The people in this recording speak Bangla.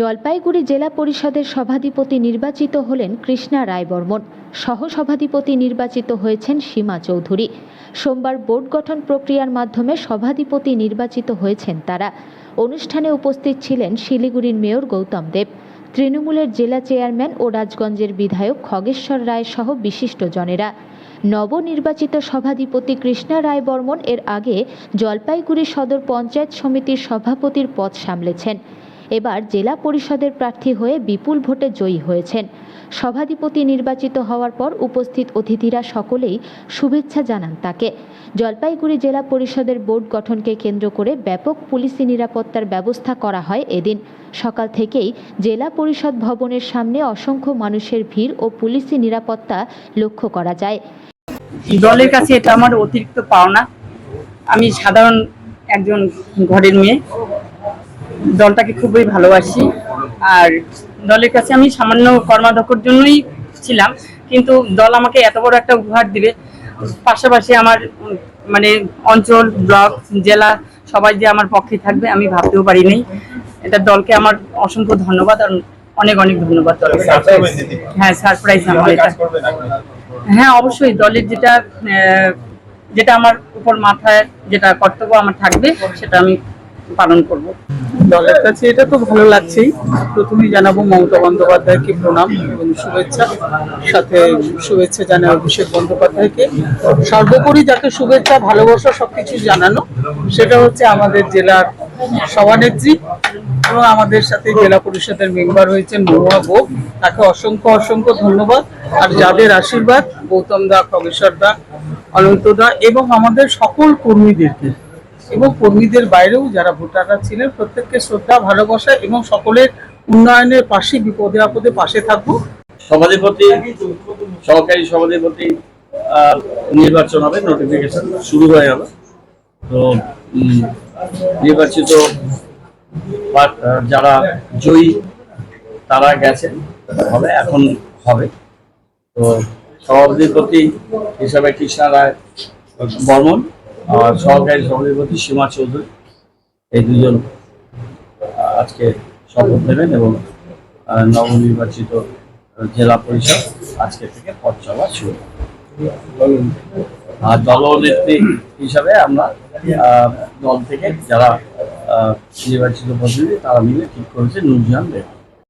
জলপাইগুড়ি জেলা পরিষদের সভাধিপতি নির্বাচিত হলেন কৃষ্ণা রায়বর্মন। সহসভাধিপতি নির্বাচিত হয়েছেন সীমা চৌধুরী। সোমবার বোর্ড গঠন প্রক্রিয়ার মাধ্যমে সভাধিপতি নির্বাচিত হয়েছেন তারা। অনুষ্ঠানে উপস্থিত ছিলেন শিলিগুড়ির মেয়র গৌতম দেব, তৃণমূলের জেলা চেয়ারম্যান ও রাজগঞ্জের বিধায়ক খগেশ্বর রায় সহ বিশিষ্টজনেরা। নবনির্বাচিত সভাধিপতি কৃষ্ণা রায় বর্মন এর আগে জলপাইগুড়ি সদর পঞ্চায়েত সমিতির সভাপতির পদ সামলেছেন। এবার জেলা পরিষদের প্রার্থী হয়ে বিপুল ভোটে জয়ী হয়েছেন। সভাধিপতি নির্বাচিত হওয়ার পর উপস্থিত অতিথিরা সকলেই শুভেচ্ছা জানান তাকে। জলপাইগুড়ি জেলা পরিষদের বোর্ড গঠনকে কেন্দ্র করে ব্যাপক পুলিশি নিরাপত্তার ব্যবস্থা করা হয় এদিন। সকাল থেকেই জেলা পরিষদ ভবনের সামনে অসংখ্য মানুষের ভিড় ও পুলিশি নিরাপত্তা লক্ষ্য করা যায়। দলের কাছে এটা আমার অতিরিক্ত পাওনা। আমি সাধারণ একজন ঘরের মেয়ে। দলটাকে খুবই ভালোবাসি। আর দলের কাছে আমি সামান্য কর্মাধ্যক্ষর জন্যই ছিলাম কিন্তু দল আমাকে এত বড় একটা উপহার দিবে। পাশাপাশি আমার মানে অঞ্চল ব্লক জেলা সবাই যে আমার পক্ষে থাকবে আমি ভাবতেও পারিনি। এটা দলকে আমার অসংখ্য ধন্যবাদ আর অনেক অনেক ধন্যবাদ দলকে হ্যাঁ সারপ্রাইজ আমার এটা। হ্যাঁ অবশ্যই দলের যেটা যেটা আমার উপর মাথায় যেটা কর্তব্য আমার থাকবে সেটা আমি পালন করব। দলের কাছে এটা তো ভালো লাগছেই। প্রথমেই জানাব মমতা বন্দ্যোপাধ্যায়কে প্রণাম এবং শুভেচ্ছা। সাথে শুভেচ্ছা জানাই অভিষেক বন্দ্যোপাধ্যায়কে। সর্বোপরি যাকে শুভেচ্ছা, ভালোবাসা সবকিছু জানানো, সেটা হচ্ছে আমাদের জেলার সভানেত্রী এবং আমাদের সাথে জেলা পরিষদের মেম্বার হয়েছেন মহুয়া গোপ তাকে অসংখ্য অসংখ্য ধন্যবাদ। আর যাদের আশীর্বাদ, গৌতম দা খগেশ্বর দা, অনন্ত দা এবং আমাদের সকল কর্মীদেরকে। এবং কর্মীদের বাইরেও যারা ভোটাররা ছিলেন, প্রত্যেককে শ্রদ্ধা, ভালোবাসা এবং সকলের উন্নয়নের পাশে, বিপদে আপদে পাশে থাকব। সভাধিপতি, সহকারী সভাধিপতি নির্বাচন হবে নোটিফিকেশন শুরু হয়ে গেল তো নির্বাচিত যারা জয়ী, তারা গেছেন, হবে, এখন হবে। তো, সভাধিপতি হিসাবে কৃষ্ণা রায় বর্মন। আর সহকারী সভাধিপতি সীমা চৌধুরী। এই দুজন আজকে শপথ নেবেন এবং নবনির্বাচিত জেলা পরিষদ আজকে থেকে পথ চলা শুরু আর দলনেত্রী হিসাবে আমরা দল থেকে যারা নির্বাচিত প্রতিনিধি, তারা মিলে ঠিক করেছে নুরজাহান বেগম